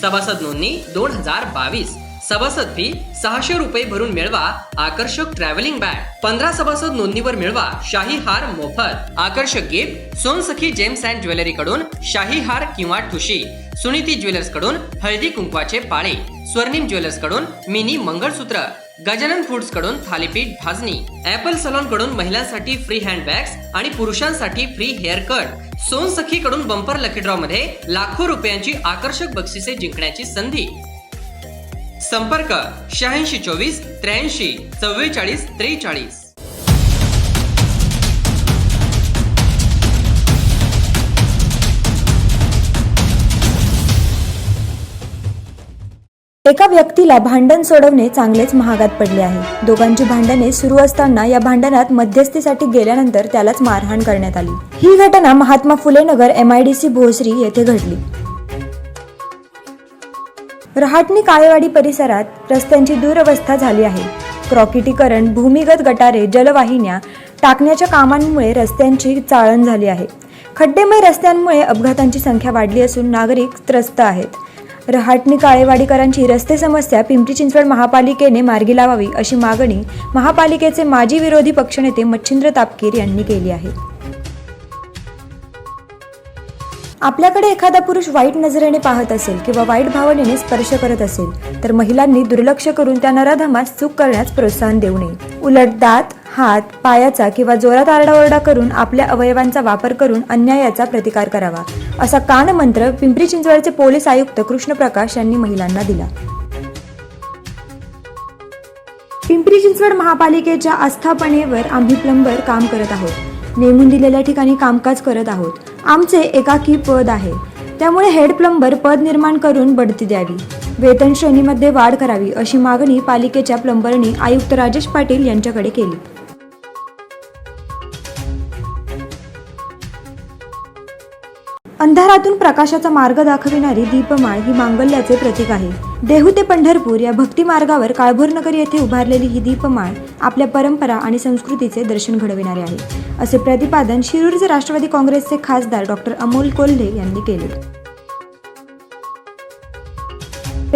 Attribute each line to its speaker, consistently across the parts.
Speaker 1: सभासद नोंदणी दोन हजार बावीस. सभासद फी सहाशे रुपये भरून मिळवा. आकर्षक ट्रॅव्हलिंग बॅग पंधरा सभासद नोंदणीवर मिळवा. शाही हार मोफत. आकर्षक gift Sonsakhi gems and jewellery कडून शाही हार किंवा ठुशी. सुनीती ज्वेलर्सकडून हळदी कुंकवाचे पाळे. स्वर्णिम ज्वेलर्सकडून मिनी मंगळसूत्र. गजानन फूड्सकडून थालीपीठ भाजणी. ऍपल सलॉनकडून महिलांसाठी फ्री हँड बॅग्स आणि पुरुषांसाठी फ्री हेअर कट सोन सखी कडून बंपर लकी ड्रॉ मध्ये लाखो रुपयांची आकर्षक बक्षिसे जिंकण्याची संधी. संपर्क शहाऐंशी चोवीस त्र्याऐंशी चव्वेचाळीस त्रेचाळीस.
Speaker 2: एका व्यक्तीला भांडण सोडवणे चांगलेच महागात पडले आहे. दोघांची भांडणे सुरू असताना या भांडणात मध्यस्थीसाठी गेल्यानंतर त्यालाच मारहाण करण्यात आली. ही घटना महात्मा फुले नगर एमआयडीसी भोसरी येथे घडली. रहाटणी काळेवाडी परिसरात रस्त्यांची दुरवस्था झाली आहे. क्रॉकिटीकरण भूमिगत गटारे जलवाहिन्या टाकण्याच्या कामांमुळे रस्त्यांची चाळण झाली आहे. खड्डेमय रस्त्यांमुळे अपघातांची संख्या वाढली असून नागरिक त्रस्त आहेत. रहाटणी काळेवाडीकरांची रस्ते समस्या पिंपरी चिंचवड महापालिकेने मार्गी लावावी अशी मागणी महापालिकेचे माजी विरोधी पक्षनेते मच्छिंद्र तापकीर यांनी केली आहे. आपल्याकडे एखादा पुरुष वाईट नजरेने पाहत असेल किंवा वाईट भावनेने स्पर्श करत असेल तर महिलांनी दुर्लक्ष करून त्या नराधमास चूक करण्यास प्रोत्साहन देऊ नये. उलट दात हात पायाचा किंवा जोरात आरडाओरडा करून आपल्या अवयवांचा वापर करून अन्यायाचा प्रतिकार करावा असा कानमंत्र पिंपरी चिंचवडचे पोलीस आयुक्त कृष्ण प्रकाश यांनी महिलांना दिला. पिंपरी चिंचवड महापालिकेच्या आस्थापनेवर आम्ही प्लंबर काम करत आहोत. नेमून दिलेल्या ठिकाणी कामकाज करत आहोत. आमचे एकाकी पद आहे. त्यामुळे हेड प्लंबर पद निर्माण करून बढती द्यावी. वेतन श्रेणीमध्ये वाढ करावी अशी मागणी पालिकेच्या प्लंबरनी आयुक्त राजेश पाटील यांच्याकडे केली. अंधारातून प्रकाशाचा मार्ग दाखविणारी दीपमाळ ही मांगल्याचे प्रतीक आहे. देहू ते पंढरपूर या भक्ती मार्गावर काळभोरनगर येथे उभारलेली ही दीपमाळ आपल्या परंपरा आणि संस्कृतीचे दर्शन घडविणारे आहे. असे प्रतिपादन शिरूरचे राष्ट्रवादी काँग्रेसचे खासदार डॉक्टर अमोल कोल्हे यांनी केले.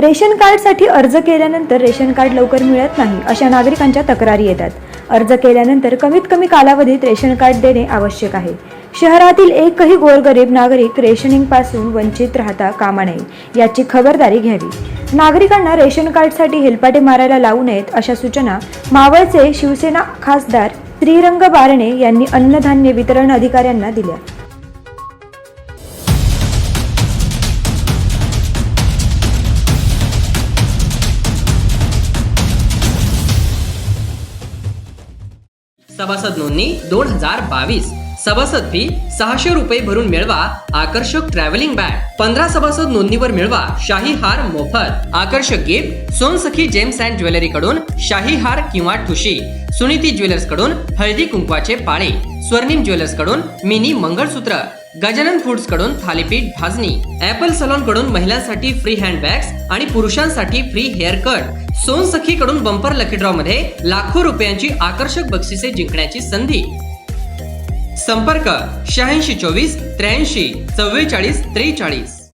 Speaker 2: रेशन कार्डसाठी अर्ज केल्यानंतर रेशन कार्ड लवकर मिळत नाही अशा नागरिकांच्या तक्रारी येतात. अर्ज केल्यानंतर कमीत कमी कालावधीत रेशन कार्ड देणे आवश्यक आहे. शहरातील एकही गोरगरीब नागरिक रेशनिंगपासून वंचित राहता कामा नये याची खबरदारी घ्यावी. नागरिकांना रेशन कार्डसाठी हेलपाटे मारायला लावू नयेत अशा सूचना मावळचे शिवसेना खासदार श्रीरंग बारणे यांनी अन्नधान्य वितरण अधिकाऱ्यांना दिल्या.
Speaker 1: सभासद नोंदणी दोन हजार बावीस. सभासद फी सहाशे रुपये भरून मिळवा आकर्षक ट्रॅव्हलिंग बॅग पंधरा सभासद नोंदणीवर मिळवा शाही हार मोफत. आकर्षक gift Sonsakhi gems and jewellery कडून शाही हार किंवा ठुशी. सुनीती ज्वेलर्सकडून हळदी कुंकवाचे पाळे. स्वर्णिम ज्वेलर्सकडून मिनी मंगळसूत्र. गजानन फूड्सकडून थालीपीठ भाजणी. ऍपल सलॉनकडून महिलांसाठी फ्री हँड बॅग्स आणि पुरुषांसाठी फ्री हेअर कट सोन सखी कडून बंपर लकी ड्रॉ मध्ये लाखो रुपयांची आकर्षक बक्षिसे जिंकण्याची संधी. संपर्क शहाऐंशी चोवीस त्र्याऐंशी चव्वेचाळीस त्रेचाळीस.